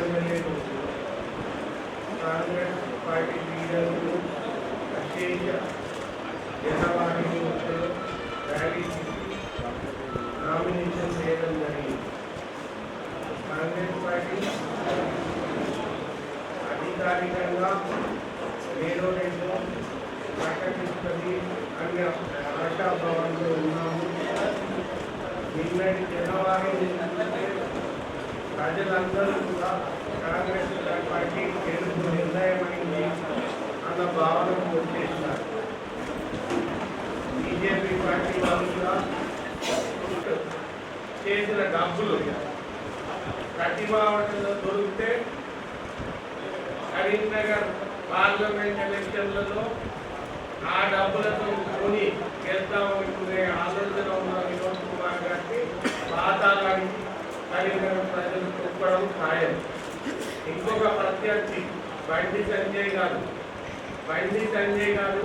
ఎమ్మెల్యేలు కాంగ్రెస్ పార్టీ లీడర్లు అశేష జనవాణి ర్యాలీ నామినేషన్ చేయడం జరిగింది కాంగ్రెస్ పార్టీ అధికారికంగా నేను రెండు ప్రకటిస్తుంది అనే ఆశాభావంలో ఉన్నాము నిన్నటి జనవాణి ప్రజలందరూ కూడా కాంగ్రెస్ పార్టీ గెలుపు నిర్ణయమైంది అన్న భావన వచ్చేసినారు బీజేపీ పార్టీ వాళ్ళు కూడా చేసిన డబ్బులు కట్టిమావటంలో దొరికితే కరీంనగర్ పార్లమెంట్ ఎలక్షన్లలో ఆ డబ్బులతో కొని గెలుద్దామనుకునే ఆలోచన ఉన్న వినోద్ కుమార్ గారికి పాతాలని కరీంనగర్ ప్రజలు ఖాయం. ఇంకొక ప్రత్యర్థి బండి సంజయ్ గారు. బండి సంజయ్ గారు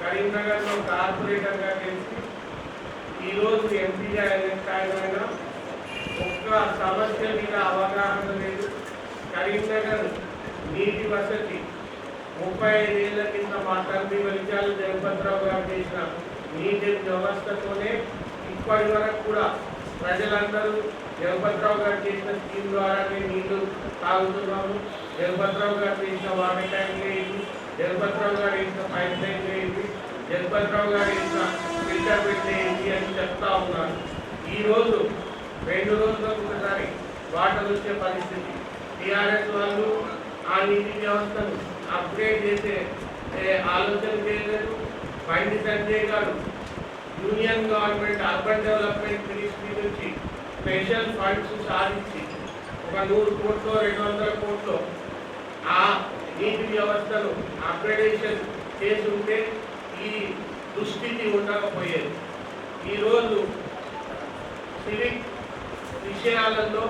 కరీంనగర్లో కార్పొరేటర్గా గెలిచి ఈరోజు ఎంపీగా ఎలక్ట్ ఒక్క సమస్య మీద అవగాహన లేదు. కరీంనగర్ నీటి వసతి ముప్పై ఐదేళ్ళ కింద మా తండ్రి వెలిచాలు జగపతిరావు గారు చేసిన నీటి వ్యవస్థతోనే ఇప్పటి వరకు కూడా ప్రజలందరూ జగపతిరావు గారు చేసిన స్కీమ్ ద్వారానే నీళ్ళు తాగుతున్నాము. జగపతిరావు గారు చేసిన వాటర్ ట్యాంక్ లేదు జగపతిరావు గారు వేసిన పైప్ లైన్ లేదు జగపతిరావు గారు వేసిన ఫిల్టర్ పెట్టేది అని చెప్తా ఉన్నారు. ఈరోజు రెండు రోజులకు ఒకసారి వాటర్ వచ్చే పరిస్థితి. టీఆర్ఎస్ వాళ్ళు ఆ నీటి వ్యవస్థను అప్గ్రేడ్ చేసే ఏ, ఆలోచన చేయలేదు. బండి సంజయ్ గారు union government urban development ministry నుంచి స్పెషల్ ఫండ్స్ సాధించి ఒక నూరు కోట్లు రెండు వందల కోట్లు ఆ నీటి వ్యవస్థను అప్గ్రేడేషన్ చేసి ఉంటే ఈ దుస్థితి ఉండకపోయేది. ఈరోజు సివిక్ విషయాలలో